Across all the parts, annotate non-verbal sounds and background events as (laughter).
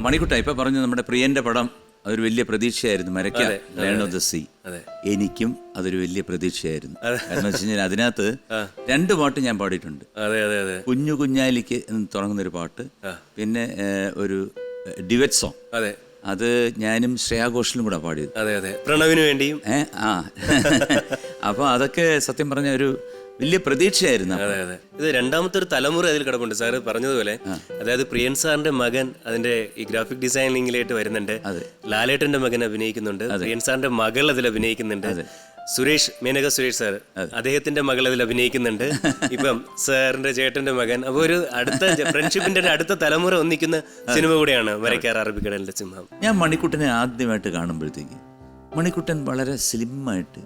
മണിക്കുട്ട ഇപ്പൊ പറഞ്ഞു നമ്മുടെ പ്രിയന്റെ പടം അതൊരു വലിയ പ്രതീക്ഷയായിരുന്നു Marakkar lion of the sea എനിക്കും അതൊരു വലിയ പ്രതീക്ഷയായിരുന്നു. കാരണം വെച്ച് കഴിഞ്ഞാൽ അതിനകത്ത് രണ്ട് പാട്ട് ഞാൻ പാടിയിട്ടുണ്ട്. കുഞ്ഞു കുഞ്ഞാലിക്ക് എന്ന് തുടങ്ങുന്ന ഒരു പാട്ട് പിന്നെ ഒരു ഡിവറ്റ് സോങ് അതെ. അത് ഞാനും ശ്രേയാഘോഷിലും കൂടെ പാടിയത്. അതെ അതെ. പ്രണവിന് വേണ്ടിയും. ഏഹ് ആ. (laughs) അപ്പോൾ അതൊക്കെ സത്യം പറഞ്ഞ ഒരു വലിയ പ്രതീക്ഷയായിരുന്നു അതെ അതെ. ഇത് രണ്ടാമത്തെ ഒരു തലമുറ അതിൽ കിടപ്പുണ്ട്. സാറ് പറഞ്ഞതുപോലെ അതായത് പ്രിയൻ സാറിന്റെ മകൻ അതിന്റെ ഈ ഗ്രാഫിക് ഡിസൈനിങ്ങിലായിട്ട് വരുന്നുണ്ട്. ലാലേട്ടന്റെ മകൻ അഭിനയിക്കുന്നുണ്ട്. പ്രിയൻ സാറിന്റെ മകൾ അതിൽ അഭിനയിക്കുന്നുണ്ട്. സുരേഷ് മേനക സുരേഷ് സാർ അദ്ദേഹത്തിന്റെ മകൾ അതിൽ അഭിനയിക്കുന്നുണ്ട്. (laughs) ഇപ്പം സാറിന്റെ ചേട്ടന്റെ മകൻ. അപ്പോൾ ഒരു അടുത്ത (laughs) ഫ്രണ്ട്ഷിപ്പിന്റെ അടുത്ത തലമുറ ഒന്നിക്കുന്ന സിനിമ കൂടെയാണ് വരയ്ക്കാർ അറബിക്കടലിന്റെ സിംഹം. ഞാൻ മണിക്കുട്ടനെ ആദ്യമായിട്ട് കാണുമ്പോഴത്തേക്ക് മണിക്കുട്ടൻ വളരെ സ്ലിമ്മായിട്ട്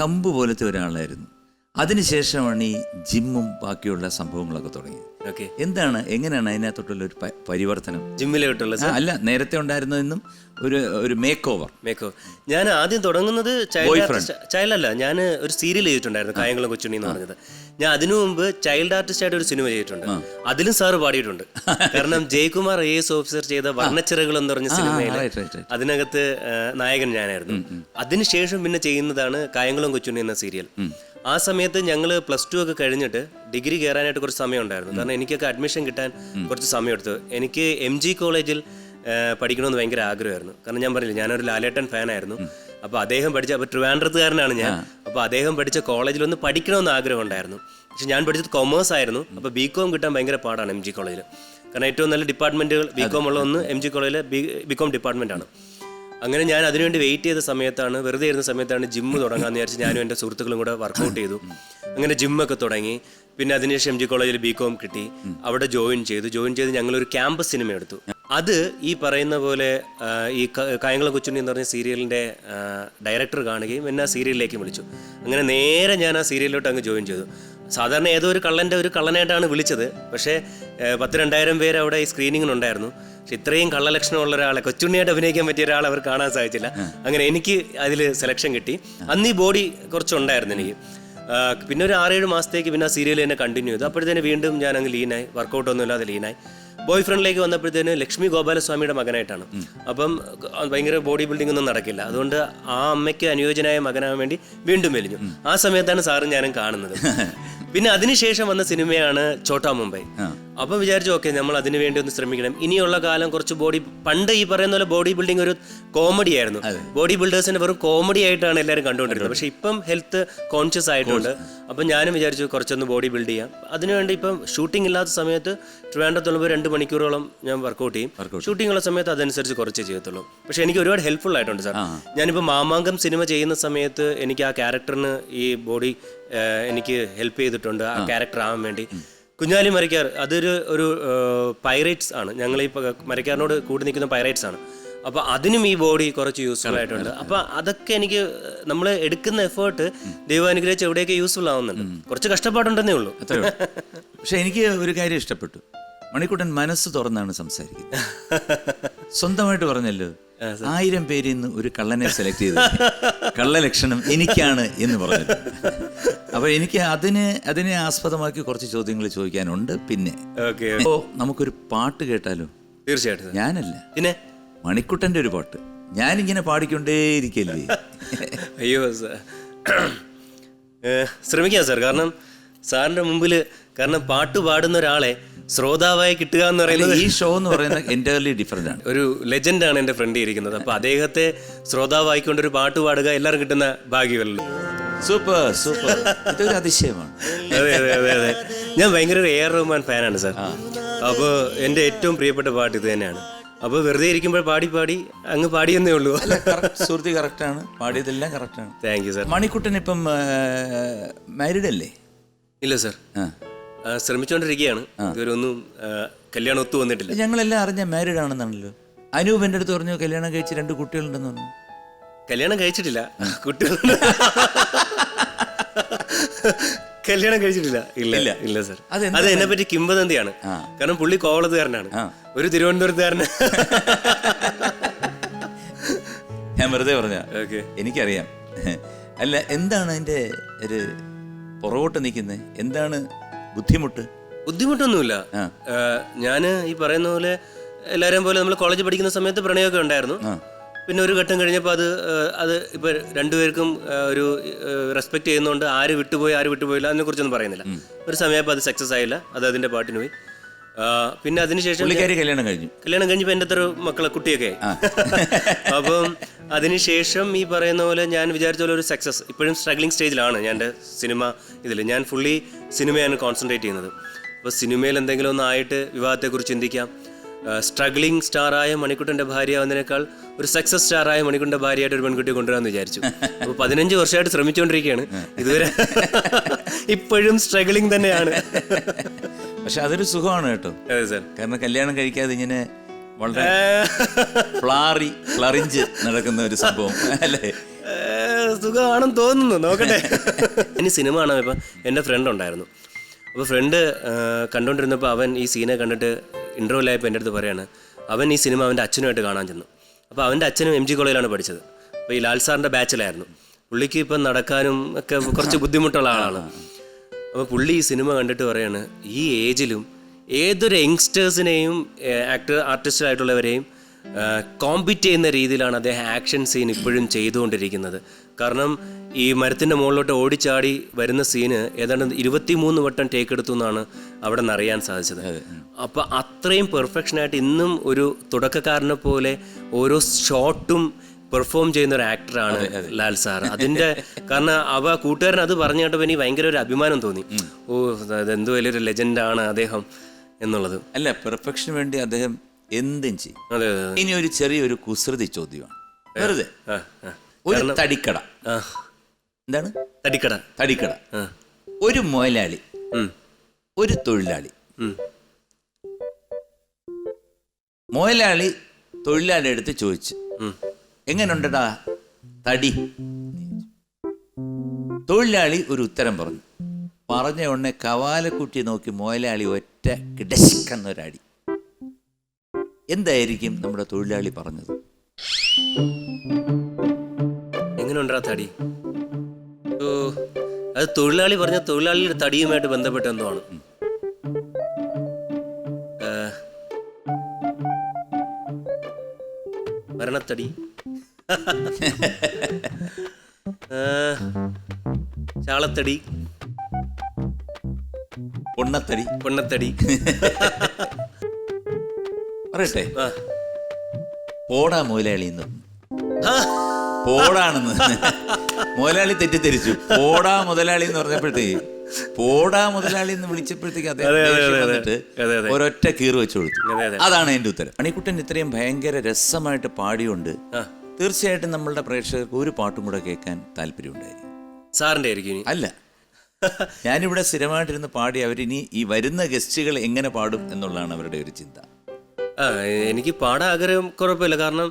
കമ്പ് പോലത്തെ ഒരാളായിരുന്നു. അതിനുശേഷമാണ് ഈ ജിമ്മും ബാക്കിയുള്ള സംഭവങ്ങളൊക്കെ തുടങ്ങിയത്. ഓക്കെ. എന്താണ് എങ്ങനെയാണ് അതിനകത്തോട്ടുള്ള ഒരു പ- പരിവർത്തനം? ജിമ്മിലോട്ടുള്ള ആ, അല്ല നേരത്തെ ഉണ്ടായിരുന്നതെന്നും ഒരു ഒരു മേക്ക് ഓവർ മേക്കോ ഞാൻ ആദ്യം തുടങ്ങുന്നത് ചൈൽഡ് ആർട്ടിസ്റ്റ് ചൈൽഡ് അല്ല ഞാൻ ഒരു സീരിയൽ ചെയ്തിട്ടുണ്ടായിരുന്നു കായംകുളം കൊച്ചുണ്ണി എന്ന് പറഞ്ഞത്. ഞാൻ അതിനു മുമ്പ് ചൈൽഡ് ആർട്ടിസ്റ്റ് ആയിട്ട് ഒരു സിനിമ ചെയ്തിട്ടുണ്ട്. അതിലും സാറ് പാടിയിട്ടുണ്ട്. (laughs) കാരണം ജയകുമാർ ഐ എസ് ഓഫീസർ ചെയ്ത വർണച്ചിറകൾ എന്ന് പറഞ്ഞ സിനിമയിൽ അതിനകത്ത് ആ, നായകൻ ഞാനായിരുന്നു. അതിനുശേഷം പിന്നെ ചെയ്യുന്നതാണ് കായംകുളം കൊച്ചുണ്ണി എന്ന സീരിയൽ ആ സമയത്ത് ഞങ്ങൾ പ്ലസ് ടു ഒക്കെ കഴിഞ്ഞിട്ട് ഡിഗ്രി കയറാനായിട്ട് കുറച്ച് സമയം ഉണ്ടായിരുന്നു കാരണം എനിക്കൊക്കെ അഡ്മിഷൻ കിട്ടാൻ കുറച്ച് സമയം എടുത്തു എനിക്ക് എം ജി കോളേജിൽ പഠിക്കണമെന്ന് ഭയങ്കര ആഗ്രഹമായിരുന്നു. കാരണം ഞാൻ പറഞ്ഞില്ല ഞാനൊരു ലാലേട്ടൻ ഫാനായിരുന്നു അപ്പോൾ അദ്ദേഹം പഠിച്ച അപ്പോൾ ട്രിവാൻഡ്രത്തുകാരനാണ് ഞാൻ. അപ്പോൾ അദ്ദേഹം പഠിച്ച കോളേജിൽ ഒന്ന് പഠിക്കണമെന്ന് ആഗ്രഹം ഉണ്ടായിരുന്നു. പക്ഷെ ഞാൻ പഠിച്ചത് കൊമേഴ്സ് ആയിരുന്നു. അപ്പോൾ ബി കോം കിട്ടാൻ ഭയങ്കര പാടാണ് എം ജി കോളേജിൽ കാരണം ഏറ്റവും നല്ല ഡിപ്പാർട്ട്മെന്റുകൾ ബി കോം ഉള്ള ഒന്ന് എം ജി കോളേജിലെ ബി ബി കോം ഡിപ്പാർട്ട്മെന്റാണ് അങ്ങനെ ഞാൻ അതിനുവേണ്ടി വെയിറ്റ് ചെയ്ത സമയത്താണ് വെറുതെ ഇരുന്ന സമയത്താണ് ജിമ്മ് തുടങ്ങാന്ന് വിചാരിച്ച് ഞാനും എന്റെ സുഹൃത്തുക്കളും കൂടെ വർക്കൗട്ട് ചെയ്തു. അങ്ങനെ ജിമ്മൊക്കെ തുടങ്ങി. പിന്നെ അതിനുശേഷം എം ജി കോളേജിൽ ബി കോം കിട്ടി. അവിടെ ജോയിൻ ചെയ്തു. ജോയിൻ ചെയ്ത് ഞങ്ങളൊരു ക്യാമ്പസ് സിനിമ എടുത്തു. അത് ഈ പറയുന്ന പോലെ ഈ കായംകുളം കൊച്ചുണ്ണി എന്ന് പറഞ്ഞ സീരിയലിന്റെ ഡയറക്ടർ കാണുകയും എന്നെ ആ സീരിയലിലേക്ക് വിളിച്ചു. അങ്ങനെ നേരെ ഞാൻ ആ സീരിയലിലോട്ട് അങ്ങ് ജോയിൻ ചെയ്തു. സാധാരണ ഏതോ ഒരു കള്ളന്റെ ഒരു കള്ളനായിട്ടാണ് വിളിച്ചത്. പക്ഷേ പത്ത് രണ്ടായിരം പേര് അവിടെ ഈ സ്ക്രീനിങ്ങിനുണ്ടായിരുന്നു പക്ഷെ ഇത്രയും കള്ളലക്ഷണമുള്ള ഒരാളെ കൊച്ചുണ്ണിയായിട്ട് അഭിനയിക്കാൻ പറ്റിയ ഒരാളെ അവർ കാണാൻ സാധിച്ചില്ല. അങ്ങനെ എനിക്ക് അതിൽ സെലക്ഷൻ കിട്ടി. അന്ന് ഈ ബോഡി കുറച്ചുണ്ടായിരുന്നു എനിക്ക്. പിന്നെ ഒരു ആറേഴ് മാസത്തേക്ക് പിന്നെ ആ സീരിയൽ തന്നെ കണ്ടിന്യൂ ചെയ്തു. അപ്പോഴത്തേന് വീണ്ടും ഞാൻ അങ്ങ് ലീനായി. വർക്കൗട്ട് ഒന്നും ഇല്ലാതെ ലീനായി. ബോയ് ഫ്രണ്ടിലേക്ക് വന്നപ്പോഴത്തേന് ലക്ഷ്മി ഗോപാലസ്വാമിയുടെ മകനായിട്ടാണ്. അപ്പം ഭയങ്കര ബോഡി ബിൽഡിംഗ് ഒന്നും നടക്കില്ല. അതുകൊണ്ട് ആ അമ്മയ്ക്ക് അനുയോജ്യനായ മകനാകാൻ വേണ്ടി വീണ്ടും മെലിഞ്ഞു. ആ സമയത്താണ് സാറും ഞാനും കാണുന്നത്. (laughs) പിന്നെ അതിനുശേഷം വന്ന സിനിമയാണ് ചോട്ടാ മുംബൈ. അപ്പം വിചാരിച്ചു ഓക്കെ നമ്മൾ അതിനു വേണ്ടി ഒന്ന് ശ്രമിക്കണം. ഇനിയുള്ള കാലം കുറച്ച് ബോഡി പണ്ട് ഈ പറയുന്ന പോലെ ബോഡി ബിൽഡിംഗ് ഒരു കോമഡി ആയിരുന്നു. ബോഡി ബിൽഡേഴ്സിന്റെ വെറും കോമഡി ആയിട്ടാണ് എല്ലാവരും കണ്ടുകൊണ്ടിരുന്നത്. പക്ഷെ ഇപ്പം ഹെൽത്ത് കോൺഷ്യസ് ആയിട്ടുണ്ട്. അപ്പം ഞാനും വിചാരിച്ചു കുറച്ചൊന്ന് ബോഡി ബിൽഡ് ചെയ്യാം. അതിനുവേണ്ടി ഇപ്പം ഷൂട്ടിംഗ് ഇല്ലാത്ത സമയത്ത് ട്രിവാൻഡ്രത്തുള്ള രണ്ട് മണിക്കൂറോളം ഞാൻ വർക്കൗട്ട് ചെയ്യും. ഷൂട്ടിംഗ് ഉള്ള സമയത്ത് അതനുസരിച്ച് കുറച്ച് ചെയ്യത്തുള്ളൂ. പക്ഷെ എനിക്ക് ഒരുപാട് ഹെൽപ്ഫുൾ ആയിട്ടുണ്ട് സാർ. ഞാനിപ്പോൾ മാമാങ്കം സിനിമ ചെയ്യുന്ന സമയത്ത് എനിക്ക് ആ ക്യാരക്ടറിന് ഈ ബോഡി എനിക്ക് ഹെൽപ്പ് ചെയ്തിട്ടുണ്ട്. ആ ക്യാരക്ടർ ആവാൻ വേണ്ടി. കുഞ്ഞാലി മരക്കാർ അതൊരു ഒരു പൈറേറ്റ്സ് ആണ്. ഞങ്ങൾ ഈ മരക്കാരനോട് കൂടി നിൽക്കുന്ന പൈറേറ്റ്സ് ആണ്. അപ്പോൾ അതിനും ഈ ബോഡി കുറച്ച് യൂസ്ഫുൾ ആയിട്ടുണ്ട്. അപ്പോൾ അതൊക്കെ എനിക്ക് നമ്മൾ എടുക്കുന്ന എഫേർട്ട് ദൈവം അനുഗ്രഹിച്ച് എവിടെയൊക്കെ യൂസ്ഫുൾ ആവുന്നുണ്ട്. കുറച്ച് കഷ്ടപ്പാടുണ്ടെന്നേ ഉള്ളൂ. പക്ഷെ എനിക്ക് ഒരു കാര്യം ഇഷ്ടപ്പെട്ടു. മണിക്കുട്ടൻ മനസ്സ് തുറന്നാണ് സംസാരിക്കുന്നത്. സ്വന്തമായിട്ട് പറഞ്ഞല്ലോ. ആയിരം പേരിൽ നിന്ന് ഒരു കള്ളനെ സെലക്ട് ചെയ്തു കള്ളലക്ഷണം എനിക്കാണ് എന്ന് പറഞ്ഞു അപ്പൊ എനിക്ക് അതിന് അതിനെ ആസ്പദമാക്കി കുറച്ച് ചോദ്യങ്ങൾ ചോദിക്കാനുണ്ട്. പിന്നെ ഓക്കെ. ഓ നമുക്കൊരു പാട്ട് കേട്ടാലോ? തീർച്ചയായിട്ടും. ഞാനല്ല. പിന്നെ? മണിക്കുട്ടന്റെ ഒരു പാട്ട്. ഞാനിങ്ങനെ പാടിക്കൊണ്ടേയിരിക്കല്ലേ? അയ്യോ സാർ ശ്രമിക്കാം സാർ. കാരണം സാറിന്റെ മുമ്പിൽ കാരണം പാട്ട് പാടുന്ന ഒരാളെ ശ്രോതാവായി കിട്ടുക എന്ന് പറയുന്നത് ഈ ഷോ എന്ന് പറയുന്നത് എന്റയർലി ഡിഫറെന്റ് ആണ്. ഒരു ലെജൻഡ് ആണ് എന്റെ ഫ്രണ്ട് ഇരിക്കുന്നത്. അപ്പൊ അദ്ദേഹത്തെ ശ്രോതാവായിക്കൊണ്ട് ഒരു പാട്ട് പാടുക എല്ലാവരും കിട്ടുന്ന ഭാഗ്യമല്ലോ? സൂപ്പർ സൂപ്പർ ഇതൊരു അതിശയമാണ് അതെ അതെ അതെ അതെ. ഞാൻ ഭയങ്കര ഒരു എ ആർ റഹ്മാൻ ഫാനാണ് സാർ. അപ്പോൾ എന്റെ ഏറ്റവും പ്രിയപ്പെട്ട പാട്ട് ഇത് തന്നെയാണ്. അപ്പോൾ വെറുതെ ഇരിക്കുമ്പോൾ പാടി പാടി അങ്ങ് പാടിയെന്നേ ഉള്ളൂ. കറക്റ്റ് സുഹൃത്തി കറക്റ്റാണ്. പാടിയതെല്ലാം കറക്റ്റാണ്. താങ്ക് യു സാർ മണിക്കുട്ടൻ ഇപ്പം മാരീഡ് അല്ലേ ഇല്ല സാർ ആ. ആ, ശ്രമിച്ചുകൊണ്ടിരിക്കുകയാണ് ഇതുവരെ ഒന്നും ആ, കല്യാണം ഒത്തു വന്നിട്ടില്ല. ഞങ്ങളെല്ലാം അറിഞ്ഞ മാരീഡ് ആണെന്നാണല്ലോ അനൂപ് എന്റെ അടുത്ത് പറഞ്ഞു കല്യാണം കഴിച്ച് രണ്ട് കുട്ടികളുണ്ടെന്ന് പറഞ്ഞു. കല്യാണം കഴിച്ചിട്ടില്ല. കുട്ടികൾ കല്യാണം കഴിച്ചിട്ടില്ല. ഇല്ല ഇല്ല. സർ അത് എന്നെ പറ്റി കിംബദന്തിയാണ് കാരണം പുള്ളി കോവളത്തുകാരനാണ്. ഒരു തിരുവനന്തപുരത്തുകാരന്. ഞാൻ വെറുതെ പറഞ്ഞ. ഓക്കെ. എനിക്കറിയാം. അല്ല എന്താണ് അതിന്റെ ഒരു പുറകോട്ട് നിൽക്കുന്നത് എന്താണ് ബുദ്ധിമുട്ട്? ബുദ്ധിമുട്ടൊന്നുമില്ല. ഞാൻ ഈ പറയുന്ന പോലെ എല്ലാവരെയും പോലെ നമ്മൾ കോളേജ് പഠിക്കുന്ന സമയത്ത് പ്രണയമൊക്കെ ഉണ്ടായിരുന്നു. പിന്നെ ഒരു ഘട്ടം കഴിഞ്ഞപ്പോൾ അത് അത് ഇപ്പോൾ രണ്ടുപേർക്കും ഒരു റെസ്പെക്ട് ചെയ്യുന്നതുകൊണ്ട് ആര് വിട്ടുപോയി ആര് വിട്ടുപോയില്ല അതിനെക്കുറിച്ചൊന്നും പറയുന്നില്ല. ഒരു സമയപ്പോൾ അത് സക്സസ് ആയില്ല. അത് അതിന്റെ പാട്ടിന് പോയി. പിന്നെ അതിനുശേഷം കല്യാണം കഴിഞ്ഞു. കല്യാണം കഴിഞ്ഞപ്പോൾ എന്റെ അത്ര മക്കളെ കുട്ടിയൊക്കെ. (laughs) അപ്പം അതിനുശേഷം ഈ പറയുന്ന പോലെ ഞാൻ വിചാരിച്ച പോലെ ഒരു സക്സസ് ഇപ്പോഴും സ്ട്രഗ്ലിംഗ് സ്റ്റേജിലാണ് ഞാൻ എന്റെ സിനിമ ഇതിൽ ഞാൻ ഫുള്ളി സിനിമയാണ് കോൺസെൻട്രേറ്റ് ചെയ്യുന്നത്. അപ്പോൾ സിനിമയിൽ എന്തെങ്കിലും ഒന്നായിട്ട് വിവാഹത്തെക്കുറിച്ച് ചിന്തിക്കാം. സ്ട്രഗ്ലിംഗ് സ്റ്റാറായ മണിക്കുട്ടന്റെ ഭാര്യ ആവുന്നതിനേക്കാൾ ഒരു സക്സസ് സ്റ്റാറായ മണിക്കുണ്ട ഭാര്യയായിട്ട് ഒരു പെൺകുട്ടി കൊണ്ടുവരാമെന്ന് വിചാരിച്ചു. അപ്പോൾ പതിനഞ്ച് വർഷമായിട്ട് ശ്രമിച്ചുകൊണ്ടിരിക്കുകയാണ്. ഇതുവരെ ഇപ്പോഴും സ്ട്രഗിളിങ് തന്നെയാണ്. പക്ഷെ അതൊരു സുഖമാണ് കേട്ടോ. അതെ സാർ കാരണം കല്യാണം കഴിക്കാതെ ഇങ്ങനെ വളരെ ഫ്ലാറി ഫ്ലറിഞ്ച് നടക്കുന്ന ഒരു സംഭവം അല്ലേ? സുഖമാണെന്ന് തോന്നുന്നു. നോക്കട്ടെ. ഇനി സിനിമ കാണാൻ ഇപ്പം എന്റെ ഫ്രണ്ട് ഉണ്ടായിരുന്നു. അപ്പോൾ ഫ്രണ്ട് കണ്ടുകൊണ്ടിരുന്നപ്പോൾ അവൻ ഈ സീനെ കണ്ടിട്ട് ഇന്റർവ്യൂലായപ്പോൾ എന്റെ അടുത്ത് പറയാണ് അവൻ ഈ സിനിമ അവന്റെ അച്ഛനുമായിട്ട് കാണാൻ ചെന്നു. അപ്പോൾ അവന്റെ അച്ഛനും എം ജി കോളേജിലാണ് പഠിച്ചത്. അപ്പോൾ ഈ ലാൽ സാറിന്റെ ബാച്ചിലായിരുന്നു. പുള്ളിക്ക് ഇപ്പം നടക്കാനും ഒക്കെ കുറച്ച് ബുദ്ധിമുട്ടുള്ള ആളാണ്. അപ്പോൾ പുള്ളി ഈ സിനിമ കണ്ടിട്ട് പറയാണ് ഈ ഏജിലും ഏതൊരു യങ്സ്റ്റേഴ്സിനെയും ആക്ടർ ആർട്ടിസ്റ്റായിട്ടുള്ളവരെയും കോമ്പീറ്റ് ചെയ്യുന്ന രീതിയിലാണ് അദ്ദേഹം ആക്ഷൻ സീൻ ഇപ്പോഴും ചെയ്തുകൊണ്ടിരിക്കുന്നത്. കാരണം ഈ മരത്തിന്റെ മുകളിലോട്ട് ഓടിച്ചാടി വരുന്ന സീന് ഏതാണ്ട് ഇരുപത്തിമൂന്ന് വട്ടം ടേക്ക് എടുത്തു എന്നാണ് അവിടെ നിന്ന് അറിയാൻ സാധിച്ചത്. അപ്പോൾ അത്രയും പെർഫെക്ഷനായിട്ട് ഇന്നും ഒരു തുടക്കക്കാരനെ പോലെ ഓരോ ഷോട്ടും പെർഫോം ചെയ്യുന്ന ഒരു ആക്ടറാണ് ലാൽ സാർ അതിന്റെ കാരണം അവ കൂട്ടുകാരൻ അത് പറഞ്ഞു കേട്ടപ്പോൾ എനിക്ക് ഭയങ്കര ഒരു അഭിമാനം തോന്നി. ഓ അതെന്തോ വലിയൊരു ലെജൻഡാണ് അദ്ദേഹം എന്നുള്ളത്. അല്ല പെർഫെക്ഷന് വേണ്ടി അദ്ദേഹം എന്തും ചെയ്യും. ഇനി ഒരു ചെറിയൊരു കുസൃതി ചോദ്യമാണ്. വെറുതെ. ഒരു തടിക്കട. എന്താണ്? തടിക്കട. തടിക്കട. ഒരു മുതലാളി. ഒരു തൊഴിലാളി. മുതലാളി തൊഴിലാളി എടുത്ത് ചോദിച്ചു. എങ്ങനെയുണ്ടടാ തടി? തൊഴിലാളി ഒരു ഉത്തരം പറഞ്ഞു. പറഞ്ഞ ഉടനെ കവാലക്കുട്ടി നോക്കി മുതലാളി ഒറ്റ കിടശിക്കുന്നൊരടി എന്തായിരിക്കും നമ്മുടെ തൊഴിലാളി പറഞ്ഞത്? എങ്ങനെയുണ്ടാ തടി? ഓ അത് തൊഴിലാളി പറഞ്ഞ തൊഴിലാളിയുടെ തടിയുമായിട്ട് ബന്ധപ്പെട്ട എന്തോ ആണ് മരണത്തടി. ചാളത്തടി. പൊണ്ണത്തടി. പൊണ്ണത്തടി. (laughs) പറയട്ടെ. പോടാ മുതലാളി എന്ന് ആ, പോടാണെന്ന്. മുതലാളി തെറ്റിദ്ധരിച്ചു. പോടാ മുതലാളി എന്ന് പറഞ്ഞപ്പോഴത്തേ പോടാ മുതലാളി എന്ന് വിളിച്ചപ്പോഴത്തേക്ക് അദ്ദേഹം. ഒരൊറ്റ കീറ് വെച്ചു കൊടുത്തു. അതെ, അതെ. അതാണ് എന്റെ ഉത്തരം. അണിക്കുട്ടൻ ഇത്രയും ഭയങ്കര രസമായിട്ട് പാടിയുണ്ട് തീർച്ചയായിട്ടും നമ്മളുടെ പ്രേക്ഷകർക്ക് ഒരു പാട്ടും കൂടെ കേൾക്കാൻ താല്പര്യമുണ്ടായിരിക്കും. സാറിന്റെ ആയിരിക്കും അല്ല. ഞാനിവിടെ സ്ഥിരമായിട്ടിരുന്ന് പാടി അവരിനി ഈ വരുന്ന ഗസ്റ്റുകൾ എങ്ങനെ പാടും എന്നുള്ളതാണ് അവരുടെ ഒരു ചിന്ത. ആ എനിക്ക് പാടാൻ ആഗ്രഹം കുഴപ്പമില്ല. കാരണം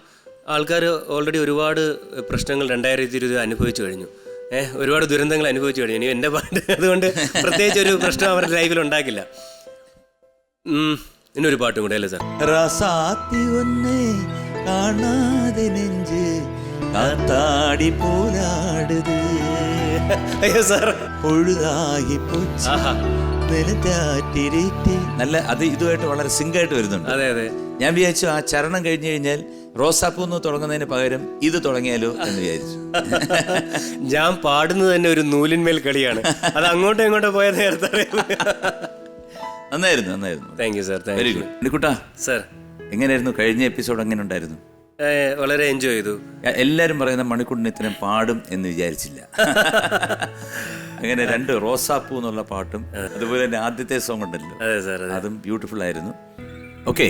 ആൾക്കാർ ഓൾറെഡി ഒരുപാട് പ്രശ്നങ്ങൾ രണ്ടായിരത്തി ഇരുപത് അനുഭവിച്ചു കഴിഞ്ഞു. ഏഹ് ഒരുപാട് ദുരന്തങ്ങൾ അനുഭവിച്ചു കഴിഞ്ഞു. ഇനി എന്റെ പാട്ട് (laughs) അതുകൊണ്ട് പ്രത്യേകിച്ച് ഒരു പ്രശ്നം അവരുടെ ലൈഫിൽ ഉണ്ടാക്കില്ല. ഇനൊരു ഇന്നൊരു പാട്ടും കൂടെ അല്ലേ സാർ? റസാത്തി ഒന്നേ കാണാതെ നെഞ്ച് കാത്താടി പോരാടുത് അയ്യോ സാർ. പൊഴുതായി പോച്ച്. നല്ല അത് ഇതുമായിട്ട് വളരെ സിങ്കായിട്ട് വരുന്നുണ്ട്. അതെ അതെ. ഞാൻ വിചാരിച്ചു ആ ചരണം കഴിഞ്ഞു കഴിഞ്ഞാൽ റോസാപ്പൂ എന്ന് തുടങ്ങുന്നതിന് പകരം ഇത് തുടങ്ങിയാലോ എന്ന് വിചാരിച്ചു. (laughs) ഞാൻ പാടുന്നത് തന്നെ ഒരു നൂലിന്മേൽ കളിയാണ്. അത് അങ്ങോട്ടും ഇങ്ങോട്ടും പോയ നേരത്തെ നന്നായിരുന്നു നന്നായിരുന്നു. Thank you sir thank very good Kutta sir എങ്ങനെയായിരുന്നു കഴിഞ്ഞ എപ്പിസോഡ് എങ്ങനെ ഉണ്ടായിരുന്നു? വളരെ എൻജോയ് ചെയ്തു. എല്ലാവരും പറയുന്ന മണിക്കുണ്ടിന് ഇത്രയും പാടും എന്ന് വിചാരിച്ചില്ല. അങ്ങനെ രണ്ട് റോസാപ്പൂ എന്നുള്ള പാട്ടും അതുപോലെ തന്നെ ആദ്യത്തെ സോങ് ഉണ്ടല്ലോ. അതെ സാർ അതും. ബ്യൂട്ടിഫുൾ ആയിരുന്നു. ഓക്കെ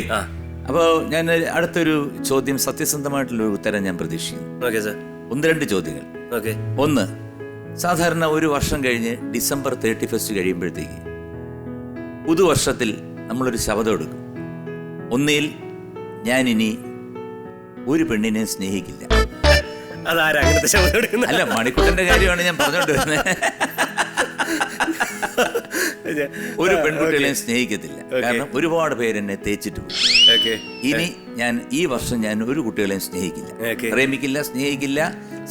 അപ്പോൾ ഞാൻ അടുത്തൊരു ചോദ്യം സത്യസന്ധമായിട്ടുള്ള ഒരു ഉത്തരം ഞാൻ പ്രതീക്ഷിക്കുന്നു. ഓക്കെ സാർ ഒന്ന് രണ്ട് ചോദ്യങ്ങൾ. ഓക്കെ ഒന്ന് സാധാരണ ഒരു വർഷം കഴിഞ്ഞ് ഡിസംബർ തേർട്ടി ഫസ്റ്റ് കഴിയുമ്പോഴത്തേക്ക് പുതുവർഷത്തിൽ നമ്മളൊരു ശബ്ദം എടുക്കും. ഒന്നിൽ ഞാൻ ഇനി ഒരു പെണ്ണിനെ സ്നേഹിക്കില്ല. അതാരാ അങ്ങനത്തെ ശബ്ദം എടുക്കുന്നത്? അല്ല മണിക്കുട്ടന്റെ കാര്യമാണ് ഞാൻ പറഞ്ഞോണ്ട് വരുന്നത് ഒരു പെൺകുട്ടികളെയും സ്നേഹിക്കത്തില്ല. കാരണം ഒരുപാട് പേര് എന്നെ തേച്ചിട്ട് പോകും. ഇനി ഞാൻ ഈ വർഷം ഞാൻ ഒരു കുട്ടികളെയും സ്നേഹിക്കില്ല. പ്രേമിക്കില്ല സ്നേഹിക്കില്ല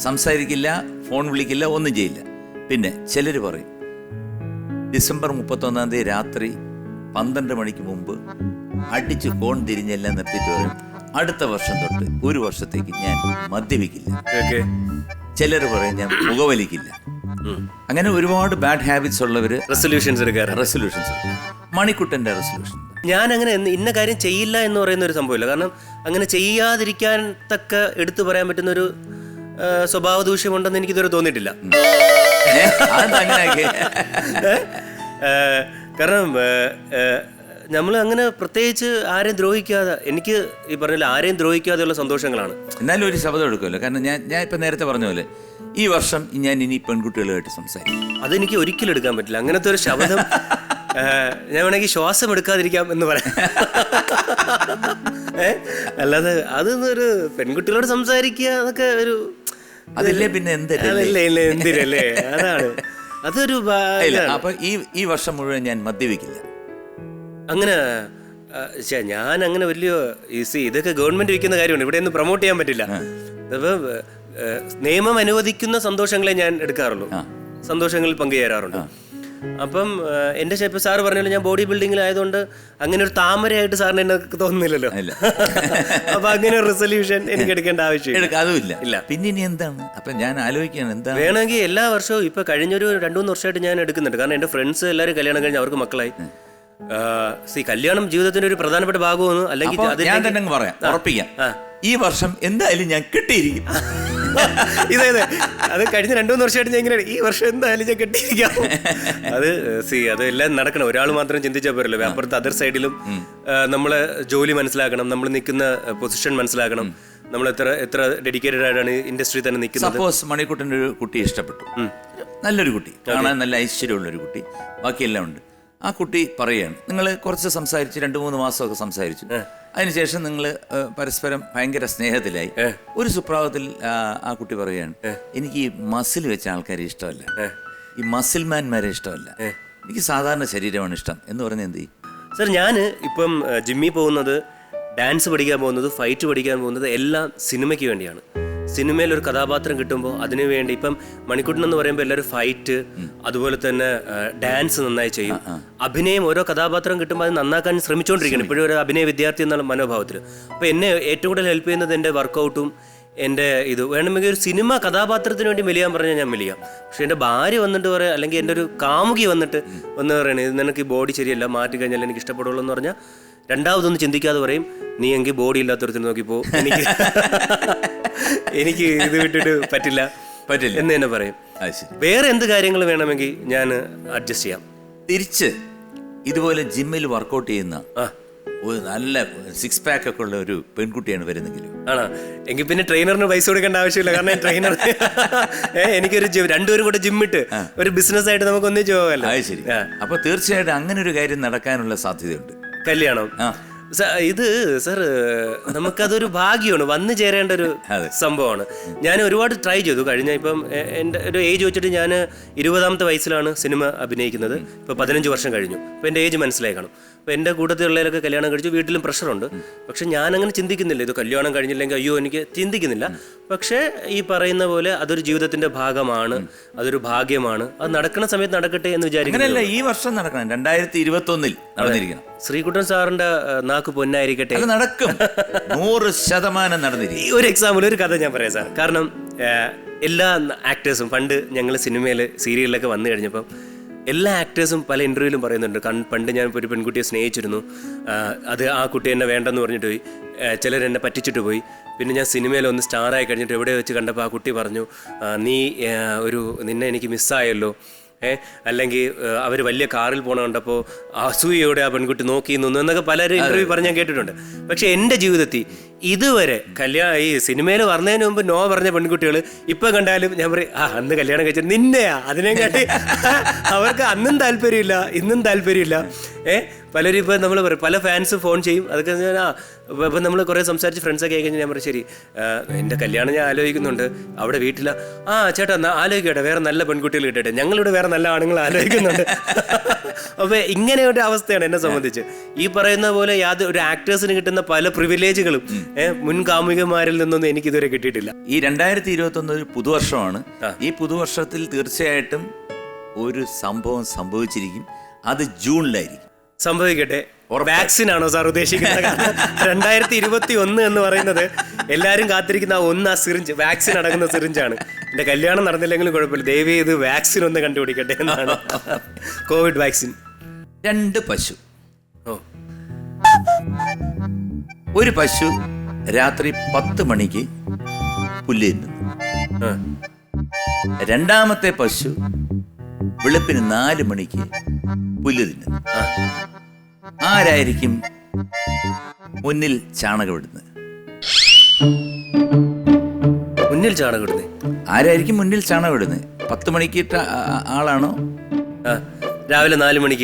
സംസാരിക്കില്ല ഫോൺ വിളിക്കില്ല ഒന്നും ചെയ്യില്ല. പിന്നെ ചിലർ പറയും ഡിസംബർ മുപ്പത്തൊന്നാം തീയതി രാത്രി പന്ത്രണ്ട് മണിക്ക് മുമ്പ് അടിച്ച് ഫോൺ തിരിഞ്ഞെല്ലാം നിർത്തിയിട്ട് പറയും അടുത്ത വർഷം തൊട്ട് ഒരു വർഷത്തേക്ക് ഞാൻ മദ്യപിക്കില്ല. ഓക്കെ. ചിലർ പറയും ഞാൻ പുകവലിക്കില്ല. അങ്ങനെ ഒരുപാട് ബാഡ് ഹാബിറ്റ്സ് ഉള്ളവര് റെസൊല്യൂഷൻസ് എടുക്കാറ്. റെസൊല്യൂഷൻസ് മണിക്കുട്ടന്റെ റെസൊല്യൂഷൻ ഞാൻ അങ്ങനെ ഇന്ന- കാര്യം ചെയ്യില്ല എന്ന് പറയുന്ന ഒരു സംഭവമില്ല. കാരണം അങ്ങനെ ചെയ്യാതിരിക്കാൻ തക്ക എടുത്തു പറയാൻ പറ്റുന്ന ഒരു സ്വഭാവ ദൂഷ്യമുണ്ടെന്ന് എനിക്ക് ഇതുവരെ തോന്നിയിട്ടില്ല കാരണം നമ്മൾ അങ്ങനെ പ്രത്യേകിച്ച് ആരെയും ദ്രോഹിക്കാതെ എനിക്ക് ഈ പറഞ്ഞ ആരെയും ദ്രോഹിക്കാതെയുള്ള സന്തോഷങ്ങളാണ്. എന്നാലും ഒരു ശബ്ദം എടുക്കുമല്ലോ. കാരണം ഞാൻ ഞാൻ ഇപ്പൊ നേരത്തെ പറഞ്ഞ പോലെ ഈ വർഷം ഞാൻ ഇനി പെൺകുട്ടികളുമായിട്ട് സംസാരിക്കും. അതെനിക്ക് ഒരിക്കലും എടുക്കാൻ പറ്റില്ല. അങ്ങനത്തെ ഒരു ശബ്ദം (laughs) ഞാൻ വേണമെങ്കിൽ ശ്വാസം എടുക്കാതിരിക്കാം എന്ന് പറയാം. (laughs) ഏ? അല്ലാതെ അതൊന്നൊരു പെൺകുട്ടികളോട് സംസാരിക്കുക അതൊക്കെ ഒരു അതല്ലേ പിന്നെ എന്തല്ലേ? എന്തിനല്ലേ? (laughs) അതാണ്. അതൊരു അപ്പൊ ഈ ഈ വർഷം മുഴുവൻ ഞാൻ മദ്യപിക്കില്ല. അങ്ങനെ ഞാൻ അങ്ങനെ വലിയ ഈസി ഇതൊക്കെ ഗവൺമെന്റ് വയ്ക്കുന്ന കാര്യമാണ്. ഇവിടെ ഒന്നും പ്രൊമോട്ട് ചെയ്യാൻ പറ്റില്ല. അപ്പൊ നിയമം അനുവദിക്കുന്ന സന്തോഷങ്ങളെ ഞാൻ എടുക്കാറുള്ളൂ. സന്തോഷങ്ങളിൽ പങ്കുചേരാറുണ്ട്. അപ്പം എന്റെ എന്റെ ഇപ്പൊ സാറ് പറഞ്ഞല്ലോ ഞാൻ ബോഡി ബിൽഡിങ്ങിലായതുകൊണ്ട് അങ്ങനെ ഒരു താമരയായിട്ട് സാറിന് എന്നെ തോന്നുന്നില്ലല്ലോ. (laughs) അപ്പൊ അങ്ങനെ ഒരു റെസൊല്യൂഷൻ എനിക്ക് എടുക്കേണ്ട ആവശ്യം അതുമില്ല. ഇല്ല. പിന്നെ ഇനി എന്താണ്? അപ്പൊ ഞാൻ ആലോചിക്കുകയാണ് എന്താണ്? വേണമെങ്കിൽ എല്ലാ വർഷവും ഇപ്പൊ കഴിഞ്ഞൊരു രണ്ടു മൂന്ന് വർഷമായിട്ട് ഞാൻ എടുക്കുന്നുണ്ട്. കാരണം എന്റെ ഫ്രണ്ട്സ് എല്ലാവരും കല്യാണം കഴിഞ്ഞ് അവർക്ക് മക്കളായി. സി കല്യാണം ജീവിതത്തിന്റെ ഒരു പ്രധാനപ്പെട്ട ഭാഗമാണ് അല്ലെങ്കിൽ ഞാൻ തന്നെ അങ്ങ് പറയാം ഉറപ്പിക്കാം. ഈ വർഷം എന്തായാലും ഞാൻ കിട്ടിയിരിക്കും. (laughs) ഇതെ അതെ അത് കഴിഞ്ഞ രണ്ടു മൂന്ന് വർഷമായിട്ട് ഞാൻ ഇങ്ങനെ ഈ വർഷം എന്തായാലും ഞാൻ കെട്ടിയിരിക്കാം. (laughs) അത് സി അത് എല്ലാം നടക്കണം. ഒരാൾ മാത്രം ചിന്തിച്ചാൽ പോരല്ലോ. അപ്പുറത്ത് അതർ സൈഡിലും നമ്മളെ ജോലി മനസ്സിലാക്കണം. നമ്മൾ നിൽക്കുന്ന പൊസിഷൻ മനസ്സിലാക്കണം. നമ്മൾ എത്ര എത്ര ഡെഡിക്കേറ്റഡ് ആയിട്ടാണ് ഇൻഡസ്ട്രി തന്നെ നിൽക്കുന്നത്. സപ്പോസ് മണിക്കുട്ടന്റെ ഒരു കുട്ടി ഇഷ്ടപ്പെട്ടു നല്ലൊരു കുട്ടി. കാണാൻ നല്ല ഐശ്വര്യമുള്ള ഒരു കുട്ടി. ബാക്കിയെല്ലാം ഉണ്ട്. ആ കുട്ടി പറയാണ്. നിങ്ങൾ കുറച്ച് സംസാരിച്ച് രണ്ട് മൂന്ന് മാസമൊക്കെ സംസാരിച്ചു. അതിനുശേഷം നിങ്ങൾ പരസ്പരം ഭയങ്കര സ്നേഹത്തിലായി. ഒരു സുപ്രഭാതത്തിൽ ആ, കുട്ടി പറയാണ് എനിക്ക് ഈ മസിൽ വെച്ച ആൾക്കാരെ ഇഷ്ടമല്ല. ഈ മസിൽമാൻമാരെ ഇഷ്ടമല്ല. എനിക്ക് സാധാരണ ശരീരമാണ് ഇഷ്ടം. എന്ന് പറഞ്ഞ എന്ത് സർ ഞാൻ ഇപ്പം ജിമ്മിൽ പോകുന്നത് ഡാൻസ് പഠിക്കാൻ പോകുന്നത് ഫൈറ്റ് പഠിക്കാൻ പോകുന്നത് എല്ലാം സിനിമയ്ക്ക് വേണ്ടിയാണ്. സിനിമയിൽ ഒരു കഥാപാത്രം കിട്ടുമ്പോൾ അതിനു വേണ്ടി ഇപ്പം മണിക്കുട്ടൻ എന്ന് പറയുമ്പോൾ എല്ലാവരും ഫൈറ്റ് അതുപോലെ തന്നെ ഡാൻസ് നന്നായി ചെയ്യും. അഭിനയം ഓരോ കഥാപാത്രം കിട്ടുമ്പോൾ അത് നന്നാക്കാൻ ശ്രമിച്ചുകൊണ്ടിരിക്കണം ഇപ്പോഴും ഒരു അഭിനയ വിദ്യാർത്ഥി എന്നുള്ള മനോഭാവത്തിൽ. അപ്പോൾ എന്നെ ഏറ്റവും കൂടുതൽ ഹെൽപ്പ് ചെയ്യുന്നത് എന്റെ വർക്കൗട്ടും എന്റെ ഇത്. വേണമെങ്കിൽ ഒരു സിനിമ കഥാപാത്രത്തിന് വേണ്ടി മെലിയാൻ പറഞ്ഞാൽ ഞാൻ മെലിയാം. പക്ഷെ എന്റെ ഭാര്യ വന്നിട്ട് പറയാം അല്ലെങ്കിൽ എന്റെ ഒരു കാമുകി വന്നിട്ട് ഒന്ന് പറയണേ ഇത് നിനക്ക് ഈ ബോഡി ശരിയല്ല മാറ്റി കഴിഞ്ഞാൽ എനിക്ക് ഇഷ്ടപ്പെടുള്ളൂ എന്ന് പറഞ്ഞാൽ രണ്ടാമതൊന്നും ചിന്തിക്കാതെ പറയും നീ എങ്കിൽ ബോഡി ഇല്ലാത്തൊരുത്തിന് നോക്കിപ്പോ. എനിക്ക് (laughs) എനിക്ക് ഇത് വിട്ടിട്ട് പറ്റില്ല. പറ്റില്ല. എന്ന് തന്നെ പറയും. വേറെ എന്ത് കാര്യങ്ങൾ വേണമെങ്കിൽ ഞാൻ അഡ്ജസ്റ്റ് ചെയ്യാം. തിരിച്ച് ഇതുപോലെ ജിമ്മിൽ വർക്കൗട്ട് ചെയ്യുന്ന ഒരു നല്ല സിക്സ് പാക്ക് ഒക്കെ ഉള്ള ഒരു പെൺകുട്ടിയാണ് വരുന്നെങ്കിൽ ആണോ? എങ്കിൽ പിന്നെ ട്രെയിനറിന് പൈസ കൊടുക്കേണ്ട ആവശ്യമില്ല. കാരണം ട്രെയിനർ എനിക്കൊരു രണ്ടുപേരും കൂടെ ജിമ്മിട്ട് ഒരു ബിസിനസ് ആയിട്ട് നമുക്ക് ഒന്നിച്ച് പോകാമല്ലോ ശരി. അപ്പൊ തീർച്ചയായിട്ടും അങ്ങനെ ഒരു കാര്യം നടക്കാനുള്ള സാധ്യതയുണ്ട്. കല്യാണം. ഇത് സർ നമുക്കതൊരു ഭാഗ്യമാണ്. വന്നു ചേരേണ്ട ഒരു സംഭവമാണ്. ഞാൻ ഒരുപാട് ട്രൈ ചെയ്തു. കഴിഞ്ഞ ഇപ്പം എന്റെ ഒരു ഏജ് വെച്ചിട്ട് ഞാൻ ഇരുപതാമത്തെ വയസ്സിലാണ് സിനിമ അഭിനയിക്കുന്നത്. ഇപ്പം പതിനഞ്ച് വർഷം കഴിഞ്ഞു. അപ്പം എന്റെ ഏജ് മനസ്സിലായി കാണും. അപ്പം എന്റെ കൂട്ടത്തിലുള്ളവരൊക്കെ കല്യാണം കഴിച്ചു വീട്ടിലും പ്രഷറുണ്ട്. പക്ഷെ ഞാൻ അങ്ങനെ ചിന്തിക്കുന്നില്ല. ഇത് കല്യാണം കഴിഞ്ഞില്ലെങ്കിൽ അയ്യോ എനിക്ക് ചിന്തിക്കുന്നില്ല. പക്ഷേ ഈ പറയുന്ന പോലെ അതൊരു ജീവിതത്തിന്റെ ഭാഗമാണ്. അതൊരു ഭാഗ്യമാണ്. അത് നടക്കുന്ന സമയത്ത് നടക്കട്ടെ എന്ന് വിചാരിക്കുന്നു അങ്ങനെയല്ല ഈ വർഷം നടക്കണം. രണ്ടായിരത്തി ഇരുപത്തി ഒന്നിൽ നടന്നിരിക്കണം ശ്രീകുട്ടൻ സാറിന്റെ നാക്ക് പൊന്നായിരിക്കട്ടെ. നടക്കും. നൂറ് ശതമാനം നടന്നിരിക്കും. ഈ ഒരു എക്സാമ്പിൾ ഒരു കഥ ഞാൻ പറയാം സാർ. കാരണം എല്ലാ ആക്ടേഴ്സും പണ്ട് ഞങ്ങൾ സിനിമയിൽ സീരിയലിലൊക്കെ വന്നു കഴിഞ്ഞപ്പം എല്ലാ ആക്ടേഴ്സും പല ഇന്റർവ്യൂവിലും പറയുന്നുണ്ട്. കൺ പണ്ട് ഞാൻ ഒരു പെൺകുട്ടിയെ സ്നേഹിച്ചിരുന്നു. അത് ആ കുട്ടി എന്നെ വേണ്ടെന്ന് പറഞ്ഞിട്ട് പോയി. ചിലർ എന്നെ പറ്റിച്ചിട്ട് പോയി. പിന്നെ ഞാൻ സിനിമയിൽ ഒന്ന് സ്റ്റാറായി കഴിഞ്ഞിട്ട് എവിടെ വെച്ച് കണ്ടപ്പോൾ ആ കുട്ടി പറഞ്ഞു നീ ഒരു നിന്നെ എനിക്ക് മിസ്സായല്ലോ ഏ അല്ലെങ്കിൽ അവർ വലിയ കാറിൽ പോണ കണ്ടപ്പോൾ അസൂയയോടെ ആ പെൺകുട്ടി നോക്കി നിന്നു എന്നൊക്കെ പലരും ഇന്റർവ്യൂ പറഞ്ഞ് ഞാൻ കേട്ടിട്ടുണ്ട്. പക്ഷേ എന്റെ ജീവിതത്തിൽ ഇതുവരെ കല്യാണം ഈ സിനിമയിൽ പറഞ്ഞതിന് മുമ്പ് നോ പറഞ്ഞ പെൺകുട്ടികൾ ഇപ്പൊ കണ്ടാലും ഞാൻ പറയും ആ അന്ന് കല്യാണം കഴിച്ചത് നിന്നെയാ. അതിനെ കാട്ടി (laughs) അവർക്ക് അന്നും താല്പര്യമില്ല ഇന്നും താല്പര്യമില്ല. ഏഹ് പലരും ഇപ്പൊ നമ്മൾ പറയും പല ഫാൻസ് ഫോൺ ചെയ്യും. അതൊക്കെ ഞാൻ ആ ഇപ്പം നമ്മൾ കുറേ സംസാരിച്ച് ഫ്രണ്ട്സൊക്കെ ആയി കഴിഞ്ഞാൽ ഞാൻ പറയും ശരി എന്റെ കല്യാണം ഞാൻ ആലോചിക്കുന്നുണ്ട്. അവിടെ വീട്ടില. ആ ചേട്ടാ എന്നാ ആലോചിക്കട്ടെ. വേറെ നല്ല പെൺകുട്ടികൾ കിട്ടട്ടെ. ഞങ്ങളിവിടെ വേറെ നല്ല ആണുങ്ങൾ ആലോചിക്കുന്നുണ്ട്. (laughs) അപ്പോൾ ഇങ്ങനെ ഒരു അവസ്ഥയാണ് എന്നെ സംബന്ധിച്ച്. ഈ പറയുന്ന പോലെ യാതൊരു ആക്ടേഴ്സിന് കിട്ടുന്ന പല പ്രിവിലേജുകളും ഏഹ്, മുൻ കാമുകന്മാരിൽ നിന്നൊന്നും എനിക്ക് ഇതുവരെ കിട്ടിയിട്ടില്ല. ഈ രണ്ടായിരത്തി ഇരുപത്തി ഒന്ന് ഒരു പുതുവർഷമാണ്. ഈ പുതുവർഷത്തിൽ തീർച്ചയായിട്ടും ഒരു സംഭവം സംഭവിച്ചിരിക്കും. അത് ജൂണിലായിരിക്കും. സംഭവിക്കട്ടെ. വാക്സിൻ ആണോ സാർ ഉദ്ദേശിക്കുന്നത്? (laughs) രണ്ടായിരത്തി ഇരുപത്തി ഒന്ന് എന്ന് പറയുന്നത് എല്ലാവരും കാത്തിരിക്കുന്ന ആ ഒന്ന് ആ സിറിഞ്ച് വാക്സിൻ അടങ്ങുന്ന സിറിഞ്ചാണ്. എന്റെ കല്യാണം നടന്നില്ലെങ്കിലും കുഴപ്പമില്ല. ദയവേ ഇത് വാക്സിൻ ഒന്ന് കണ്ടുപിടിക്കട്ടെ എന്നാണ്. (laughs) Covid vaccine. രണ്ട് പശു. ഒരു പശു രാത്രി പത്ത് മണിക്ക് പുല്ല് തിന്നുന്നു ആ. രണ്ടാമത്തെ പശു വെളുപ്പിന് നാല് മണിക്ക് പുല്ല് തിന്നുന്നു ആ. ആരായിരിക്കും മുന്നിൽ ചാണകം ഇടുന്നത്? മുന്നിൽ ചാണകം ഇടുന്നത് ആരായിരിക്കും മുന്നിൽ ചാണകം ഇടുന്നത്? പത്ത് മണിക്ക് ഇട്ട ആളാണോ? രാവിലെ നാല് മണിക്ക്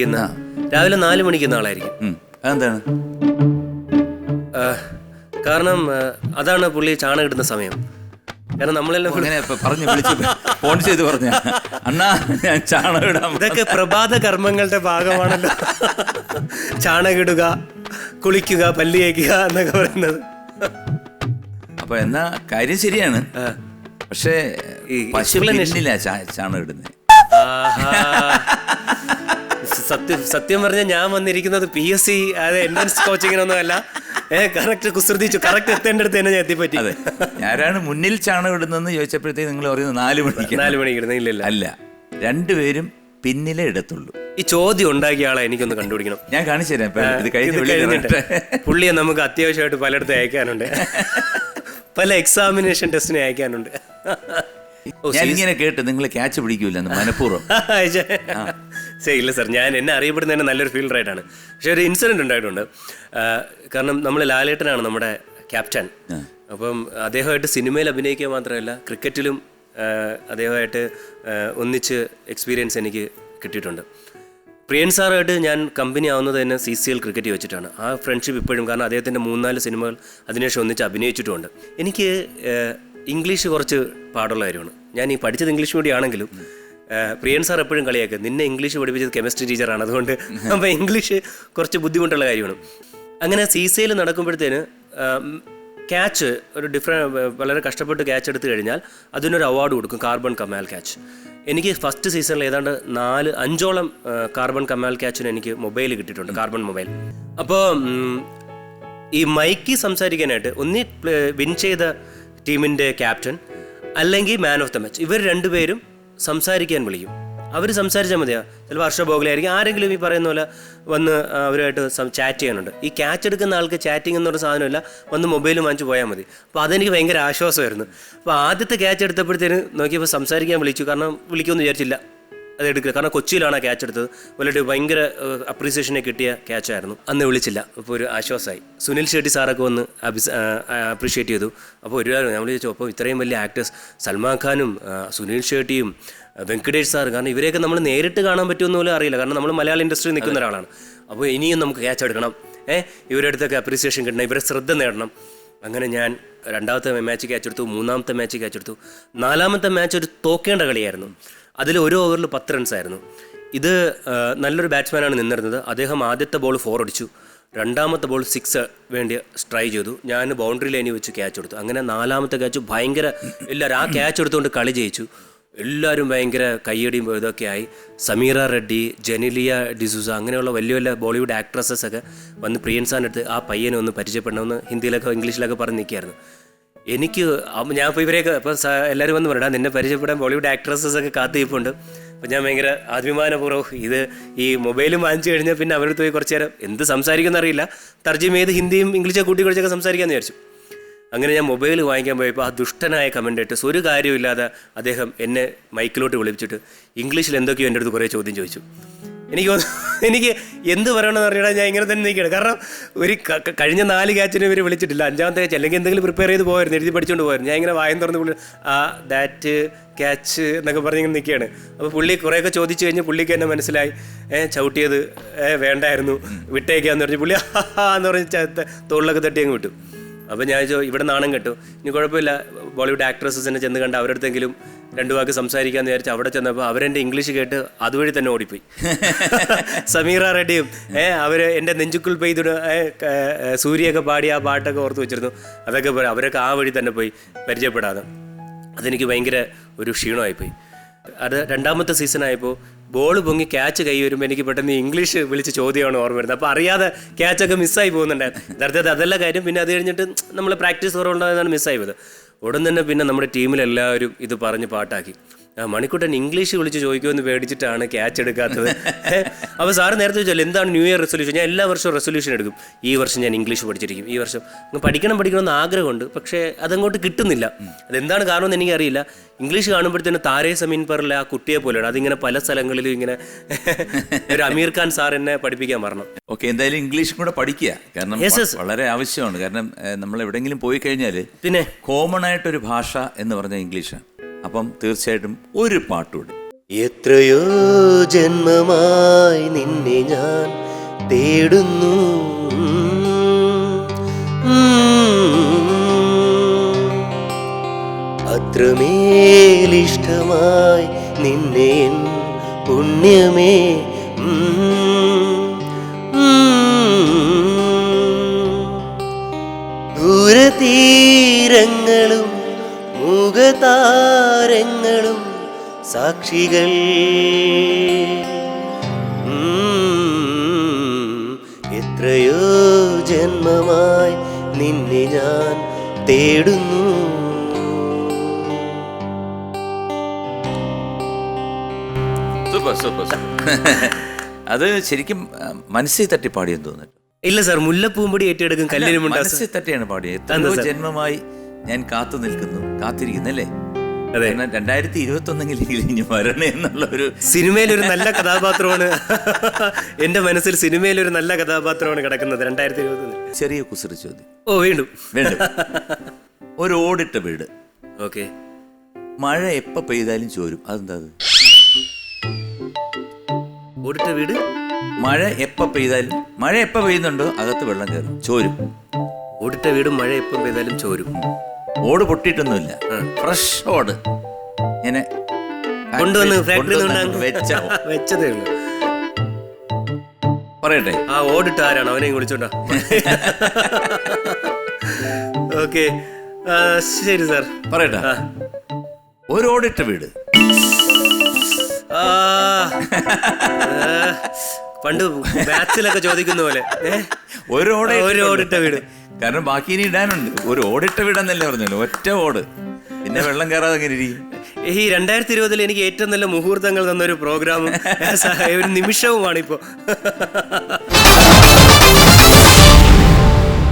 രാവിലെ നാല് മണിക്ക് ഇന്ന ആളായിരിക്കും. അതെന്താണ്? കാരണം അതാണ് പുള്ളി ചാണകം ഇടുന്ന സമയം. കാരണം നമ്മളെല്ലാം അങ്ങനെ പറഞ്ഞു വിളിച്ചു ഫോൺ ചെയ്ത് പറഞ്ഞു. അണ്ണാ ഞാൻ ചാണകം ഇടാം ഇതൊക്കെ പ്രഭാത കർമ്മങ്ങളുടെ ഭാഗമാണല്ലോ. ചാണകിടുക കുളിക്കുക പല്ലി കേൾക്കുക എന്നൊക്കെ പറയുന്നത്. അപ്പൊ എന്നാ കാര്യം ശരിയാണ്. പക്ഷേ ഈ പശു പിന്നില്ല ചാണകം ഇടുന്നത്. സത്യം സത്യം പറഞ്ഞാൽ ഞാൻ വന്നിരിക്കുന്നത് പി എസ് സി അതെ എൻട്രൻസ് കോച്ചിങ്ങിനൊന്നും അല്ല. ഏഹ് കറക്റ്റ് കുസൃതിച്ചു കറക്റ്റ് എത്തേണ്ടടുത്ത് തന്നെ ഞാൻ എത്തിപ്പറ്റി. അതെ. ആരാണ് മുന്നിൽ ചാണകം ഇടുന്നതെന്ന് ചോദിച്ചപ്പോഴത്തേക്ക് നിങ്ങൾ പറയുന്നത് നാല് മണിക്ക് നാല് മണിക്ക് ഇടുന്ന ഇല്ലല്ല അല്ല രണ്ടുപേരും പിന്നിലെ ഇടത്തുള്ളൂ. ഈ ചോദ്യം ഉണ്ടാക്കിയ ആളെ എനിക്കൊന്ന് കണ്ടുപിടിക്കണം. ഞാൻ കാണിച്ചു തരാം. ഇപ്പൊ ഇത് കഴിഞ്ഞ് ഇത് കഴിഞ്ഞിട്ട്. പുള്ളിയെ നമുക്ക് അത്യാവശ്യമായിട്ട് പലയിടത്തും അയക്കാനുണ്ട്. പല എക്സാമിനേഷൻ ടെസ്റ്റിനെ അയക്കാനുണ്ട്. ഓ, ഞാൻ ഇങ്ങനെ കേട്ട് നിങ്ങൾ ക്യാച്ച് പിടിക്കൂല മനഃപൂർവം. ശരി ഇല്ല സാർ ഞാൻ എന്നെ അറിയപ്പെടുന്ന തന്നെ നല്ലൊരു ഫീൽഡറായിട്ടാണ് പക്ഷെ ഒരു ഇൻസിഡന്റ് ഉണ്ടായിട്ടുണ്ട്. കാരണം നമ്മൾ ലാലേട്ടനാണ് നമ്മുടെ ക്യാപ്റ്റൻ. അപ്പം അദ്ദേഹമായിട്ട് സിനിമയിൽ അഭിനയിക്കുക മാത്രമല്ല ക്രിക്കറ്റിലും അദ്ദേഹമായിട്ട് ഒന്നിച്ച് എക്സ്പീരിയൻസ് എനിക്ക് കിട്ടിയിട്ടുണ്ട്. പ്രിയൻ സാറുമായിട്ട് ഞാൻ കമ്പനി ആവുന്നത് തന്നെ സി സി എൽ ക്രിക്കറ്റ് വെച്ചിട്ടാണ്. ആ ഫ്രണ്ട്ഷിപ്പ് ഇപ്പോഴും കാരണം അദ്ദേഹത്തിന്റെ മൂന്നാൽ സിനിമകൾ അതിനുശേഷം ഒന്നിച്ച് അഭിനയിച്ചിട്ടുമുണ്ട്. എനിക്ക് ഇംഗ്ലീഷ് കുറച്ച് പാടുള്ള കാര്യമാണ്. ഞാൻ ഈ പഠിച്ചത് ഇംഗ്ലീഷ് മീഡിയം ആണെങ്കിലും പ്രിയൻ സാർ എപ്പോഴും കളിയാക്കുക നിന്നെ ഇംഗ്ലീഷ് പഠിപ്പിച്ചത് കെമിസ്ട്രി ടീച്ചറാണ്. അതുകൊണ്ട് അപ്പോൾ ഇംഗ്ലീഷ് കുറച്ച് ബുദ്ധിമുട്ടുള്ള കാര്യമാണ്. അങ്ങനെ സി സി എൽ നടക്കുമ്പോഴത്തേന് ക്യാച്ച് ഒരു ഡിഫറെന്റ് വളരെ കഷ്ടപ്പെട്ട് ക്യാച്ച് എടുത്തു കഴിഞ്ഞാൽ അതിനൊരു അവാർഡ് കൊടുക്കും കാർബൺ കമാൽ ക്യാച്ച് എനിക്ക് ഫസ്റ്റ് സീസണിൽ ഏതാണ്ട് നാല് അഞ്ചോളം കാർബൺ കമാൽ ക്യാച്ചിന് എനിക്ക് മൊബൈൽ കിട്ടിയിട്ടുണ്ട് കാർബൺ മൊബൈൽ അപ്പോൾ ഈ മൈക്കി സംസാരിക്കാനായിട്ട് ഒന്നി വിൻ ചെയ്ത ടീമിന്റെ ക്യാപ്റ്റൻ അല്ലെങ്കിൽ മാൻ ഓഫ് ദ മാച്ച് ഇവർ രണ്ടുപേരും സംസാരിക്കാൻ വിളിക്കും. അവർ സംസാരിച്ചാൽ മതിയാ. ചിലപ്പോൾ ഹർഷ ബോഗ്ലെ ആയിരിക്കും ആരെങ്കിലും ഈ പറയുന്ന പോലെ വന്ന് അവരുമായിട്ട് ചാറ്റ് ചെയ്യാനുണ്ട്. ഈ ക്യാച്ച് എടുക്കുന്ന ആൾക്ക് ചാറ്റിംഗ് എന്നൊരു സാധനമില്ല. വന്ന് മൊബൈൽ വാങ്ങിച്ച് പോയാൽ മതി. അപ്പോൾ അതെനിക്ക് ഭയങ്കര ആശ്വാസമായിരുന്നു. അപ്പോൾ ആദ്യത്തെ ക്യാച്ച് എടുത്തപ്പോഴത്തേന് നോക്കിയപ്പോൾ സംസാരിക്കാൻ വിളിച്ചു. കാരണം വിളിക്കുമെന്ന് വിചാരിച്ചില്ല. അത് എടുക്കുക കാരണം കൊച്ചിയിലാണ് ആ ക്യാച്ച് എടുത്തത്. വലിയ ഭയങ്കര അപ്രീസിയേഷനെ കിട്ടിയ ക്യാച്ചായിരുന്നു അന്ന് വിളിച്ചില്ല. അപ്പോൾ ഒരു ആശ്വാസമായി. സുനിൽ ഷെട്ടി സാറൊക്കെ വന്ന് അപ്രീഷിയേറ്റ് ചെയ്തു. അപ്പോൾ ഒരു നമ്മൾ ചോദിച്ചു അപ്പോൾ ഇത്രയും വലിയ ആക്ടേഴ്സ് സൽമാൻ ഖാനും സുനിൽ ഷെട്ടിയും വെങ്കടേഷ് സാർ കാരണം ഇവരെയൊക്കെ നമ്മൾ നേരിട്ട് കാണാൻ പറ്റുമെന്ന് പോലും അറിയില്ല. കാരണം നമ്മൾ മലയാള ഇൻഡസ്ട്രിയിൽ നിൽക്കുന്ന ഒരാളാണ്. അപ്പോൾ ഇനിയും നമുക്ക് ക്യാച്ച് എടുക്കണം. ഏഹ് ഇവരുടെ അടുത്തൊക്കെ അപ്രീസിയേഷൻ കിട്ടണം. ഇവരെ ശ്രദ്ധ നേടണം. അങ്ങനെ ഞാൻ രണ്ടാമത്തെ മാച്ച് ക്യാച്ച് എടുത്തു. മൂന്നാമത്തെ മാച്ച് ക്യാച്ച് എടുത്തു. നാലാമത്തെ മാച്ച് ഒരു തോക്കേണ്ട കളിയായിരുന്നു. അതിൽ ഒരു ഓവറിൽ പത്ത് റൺസ് ആയിരുന്നു. ഇത് നല്ലൊരു ബാറ്റ്സ്മാനാണ് നിന്നിരുന്നത്. അദ്ദേഹം ആദ്യത്തെ ബോൾ ഫോർ അടിച്ചു. രണ്ടാമത്തെ ബോൾ സിക്സ് വേണ്ടി സ്ട്രൈ ചെയ്തു. ഞാൻ ബൗണ്ടറി ലൈനിൽ വെച്ച് ക്യാച്ച് എടുത്തു. അങ്ങനെ നാലാമത്തെ ക്യാച്ച് ഭയങ്കര എല്ലാവരും ആ ക്യാച്ച് എടുത്തുകൊണ്ട് കളി ജയിച്ചു. എല്ലാവരും ഭയങ്കര കയ്യടിയും ഇതൊക്കെ ആയി. സമീറ റെഡ്ഡി ജെനിലിയ ഡിസൂസ അങ്ങനെയുള്ള വലിയ വലിയ ബോളിവുഡ് ആക്ട്രസസ് ഒക്കെ വന്ന് പ്രിയൻ സാറിന്റെ അടുത്ത് ആ പയ്യനെ ഒന്ന് പരിചയപ്പെടണമെന്ന് ഹിന്ദിയിലൊക്കെ ഇംഗ്ലീഷിലൊക്കെ പറഞ്ഞ് നിൽക്കുകയായിരുന്നു. എനിക്ക് ഞാൻ ഇപ്പോൾ ഇവരെയൊക്കെ ഇപ്പം എല്ലാവരും വന്ന് പറയടാ നിന്നെ പരിചയപ്പെടാൻ ബോളിവുഡ് ആക്ട്രസസ് ഒക്കെ കാത്തിരിപ്പുണ്ട്. അപ്പം ഞാൻ ഭയങ്കര അഭിമാനപൂർവം ഇത് ഈ മൊബൈലും വാങ്ങിച്ചു കഴിഞ്ഞാൽ പിന്നെ അവരുടെ പോയി കുറച്ച് നേരം എന്ത് സംസാരിക്കുന്ന അറിയില്ല. തർജമ ചെയ്ത് ഹിന്ദിയും ഇംഗ്ലീഷൊക്കെ കൂട്ടി കുറിച്ചൊക്കെ സംസാരിക്കാമെന്ന് വിചാരിച്ചു. അങ്ങനെ ഞാൻ മൊബൈൽ വാങ്ങിക്കാൻ പോയപ്പോൾ ആ ദുഷ്ടനായ കമന്റേറ്റേഴ്സ് ഒരു കാര്യമില്ലാതെ അദ്ദേഹം എന്നെ മൈക്കിലോട്ട് വിളിപ്പിച്ചിട്ട് ഇംഗ്ലീഷിൽ എന്തൊക്കെയോ എന്റെ അടുത്ത് കുറേ ചോദ്യം ചോദിച്ചു. എനിക്ക് (laughs) എനിക്ക് എന്ത് പറയണമെന്ന് അറിയണം ഞാൻ ഇങ്ങനെ തന്നെ നിൽക്കുകയാണ്. കാരണം ഒരു കഴിഞ്ഞ നാല് ക്യാച്ചിന് ഇവർ വിളിച്ചിട്ടില്ല. അഞ്ചാമത്തെ ക്യാച്ച് അല്ലെങ്കിൽ എന്തെങ്കിലും പ്രിപ്പയർ ചെയ്ത് പോയിരുന്നു എഴുതി പഠിച്ചുകൊണ്ട് പോയിരുന്നു ഞാൻ ഇങ്ങനെ വായം തുറന്ന് പുള്ളി ആ ദാറ്റ് ക്യാച്ച് എന്നൊക്കെ പറഞ്ഞ് ഇങ്ങനെ നിൽക്കുകയാണ്. അപ്പോൾ പുള്ളി കുറേയൊക്കെ ചോദിച്ചു കഴിഞ്ഞ് പുള്ളിക്ക് എന്നെ മനസ്സിലായി. ഏ ചവിട്ടിയത് ഏ വേണ്ടായിരുന്നു. വിട്ടേക്കാന്ന് പറഞ്ഞ് പുള്ളി (laughs) എന്ന് പറഞ്ഞ് തോളിലൊക്കെ തട്ടി അങ്ങ് വിട്ടു. അപ്പോൾ ഞാൻ ഇവിടെ നാണം കെട്ടു. ഇനി കുഴപ്പമില്ല. ബോളിവുഡ് ആക്ട്രസസിനെ ചെന്ന് കണ്ട് അവരുടെ അടുത്തെങ്കിലും രണ്ടു വാക്ക് സംസാരിക്കാൻ വിചാരിച്ച് അവിടെ ചെന്നപ്പോൾ അവരെന്റെ ഇംഗ്ലീഷ് കേട്ട് അതുവഴി തന്നെ ഓടിപ്പോയി. (laughs) സമീറ റെഡ്ഡിയും ഏ അവർ എന്റെ നെഞ്ചുക്കുൽ പെയ്തിട സൂര്യയൊക്കെ പാടി ആ പാട്ടൊക്കെ ഓർത്ത് വെച്ചിരുന്നു. അതൊക്കെ പോയി. അവരൊക്കെ ആ വഴി തന്നെ പോയി പരിചയപ്പെടാതെ അതെനിക്ക് ഭയങ്കര ഒരു ക്ഷീണമായിപ്പോയി. അത് രണ്ടാമത്തെ സീസൺ ആയപ്പോൾ ബോൾ പൊങ്ങി ക്യാച്ച് കൈ വരുമ്പോൾ എനിക്ക് പെട്ടെന്ന് ഇംഗ്ലീഷ് വിളിച്ച് ചോദ്യമാണ് ഓർമ്മ വരുന്നത്. അപ്പോൾ അറിയാതെ ക്യാച്ചൊക്കെ മിസ്സായി പോകുന്നുണ്ടായിരുന്നു യഥാർത്ഥത്തിൽ അതല്ല കാര്യം പിന്നെ അത് കഴിഞ്ഞിട്ട് നമ്മൾ പ്രാക്ടീസ് കുറവുണ്ടായതാണ് മിസ്സായി പോയത്. ഉടൻ തന്നെ പിന്നെ നമ്മുടെ ടീമിലെല്ലാവരും ഇത് പറഞ്ഞ് പാട്ടാക്കി. മണിക്കുട്ടൻ ഇംഗ്ലീഷ് വിളിച്ച് ചോദിക്കുമെന്ന് പേടിച്ചിട്ടാണ് ക്യാച്ച് എടുക്കാത്തത്. അപ്പോൾ സാറ് നേരത്തെ ചോദിച്ചാൽ എന്താണ് ന്യൂ ഇയർ റെസൊല്യൂഷൻ ഞാൻ എല്ലാ വർഷവും റെസൊല്യൂഷൻ എടുക്കും. ഈ വർഷം ഞാൻ ഇംഗ്ലീഷ് പഠിച്ചിരിക്കും ഈ വർഷം. അങ്ങ് പഠിക്കണം പഠിക്കണം എന്ന് ആഗ്രഹമുണ്ട് പക്ഷേ അതങ്ങോട്ട് കിട്ടുന്നില്ല. അതെന്താണ് കാരണമെന്ന് എനിക്കറിയില്ല. ഇംഗ്ലീഷ് കാണുമ്പോഴത്തേന് താരേ സമീൻ പറല ആ കുട്ടിയെ പോലെയാണ്. അതിങ്ങനെ പല സ്ഥലങ്ങളിലും ഇങ്ങനെ (laughs) ഒരു അമീർ ഖാൻ സാർ എന്നെ പഠിപ്പിക്കാൻ പറഞ്ഞു ഓക്കെ എന്തായാലും ഇംഗ്ലീഷ് കൂടെ പഠിക്കുക. കാരണം വളരെ ആവശ്യമാണ്. കാരണം നമ്മൾ എവിടെയെങ്കിലും പോയി കഴിഞ്ഞാൽ പിന്നെ? കോമൺ ആയിട്ടൊരു ഭാഷ എന്ന് പറഞ്ഞാൽ ഇംഗ്ലീഷാണ് അപ്പം തീർച്ചയായിട്ടും ഒരു പാട്ടുകൂടി. എത്രയോ ജന്മമായി നിന്നെ ഞാൻ തേടുന്നു. അത്രമേലിഷ്ടമായി നിന്നെ പുണ്യമേ. ദൂരതീരങ്ങളും മുഖതാരങ്ങളും സാക്ഷികൾ. എത്രയോ ജന്മമായി നിന്നെ ഞാൻ തേടുന്നു. സൂപ്പർ സൂപ്പർ (laughs) അത് ശരിക്കും മനസ്സിൽ തട്ടി പാടിയെന്ന് തോന്നുന്നു. ഇല്ല സാർ മുല്ലപ്പൂമ്പടി ഏറ്റെടുക്കും കല്ലിനും മനസ്സിൽ തട്ടിയാണ് പാടിയത്. എത്രയോ ജന്മമായി ഞാൻ കാത്തു നിൽക്കുന്നു കാത്തിരിക്കുന്നല്ലേ? അതെ. രണ്ടായിരത്തി ഇരുപത്തി ഒന്നെങ്കിൽ ഇനി വരണേ എന്നുള്ള ഒരു സിനിമയിൽ ഒരു നല്ല കഥാപാത്രമാണ്. എന്റെ മനസ്സിൽ സിനിമയിൽ ഒരു നല്ല കഥാപാത്രമാണ് കിടക്കുന്നത് രണ്ടായിരത്തി ഇരുപത്തി ചെറിയ കുസൃതി ചോദ്യം. ഓ വീണ്ടും. വീണ്ടും. ഒരു ഓടിട്ട വീട്. ഓക്കെ. മഴ എപ്പ പെയ്താലും ചോരും. അതെന്താ അത്? ഓടിട്ട വീട്? മഴ എപ്പ പെയ്താലും മഴ എപ്പ പെയ്യുന്നുണ്ടോ? അകത്ത് വെള്ളം കയറും. ചോരും. ഓടിട്ട വീടും മഴ എപ്പം പെയ്താലും ചോരും. ഓട് പൊട്ടിയിട്ടൊന്നുമില്ല. ഫ്രഷ് ഓട്. ഇങ്ങനെ കൊണ്ടുവന്ന് ഫാക്ടറിയിൽ കൊണ്ടുവന്ന് വെച്ച. (laughs) വെച്ചതേ ഉള്ളൂ. പറയട്ടെ. ആ ഓടിട്ട് ആരാണ്? അവനെയും വിളിച്ചോണ്ടാ. (laughs) ഓക്കെ. ശരി സാർ. പറയട്ടെ. ഒരു ഓടിട്ട വീട്. പണ്ട് ബാച്ചിലൊക്കെ ചോദിക്കുന്ന പോലെ. ഒരു ഓടിട്ട വീട്. കാരണം ബാക്കി ഇനി ഇടാനുണ്ട്. ഒരു ഓടിട്ട വീടെന്നല്ലേ പറഞ്ഞല്ലോ ഒറ്റ ഓട്. പിന്നെ വെള്ളം കയറാതെ അങ്ങനെ ഈ രണ്ടായിരത്തി ഇരുപതിൽ എനിക്ക് ഏറ്റവും നല്ല മുഹൂർത്തങ്ങൾ തന്ന ഒരു പ്രോഗ്രാമും ഒരു നിമിഷവുമാണ് ഇപ്പോ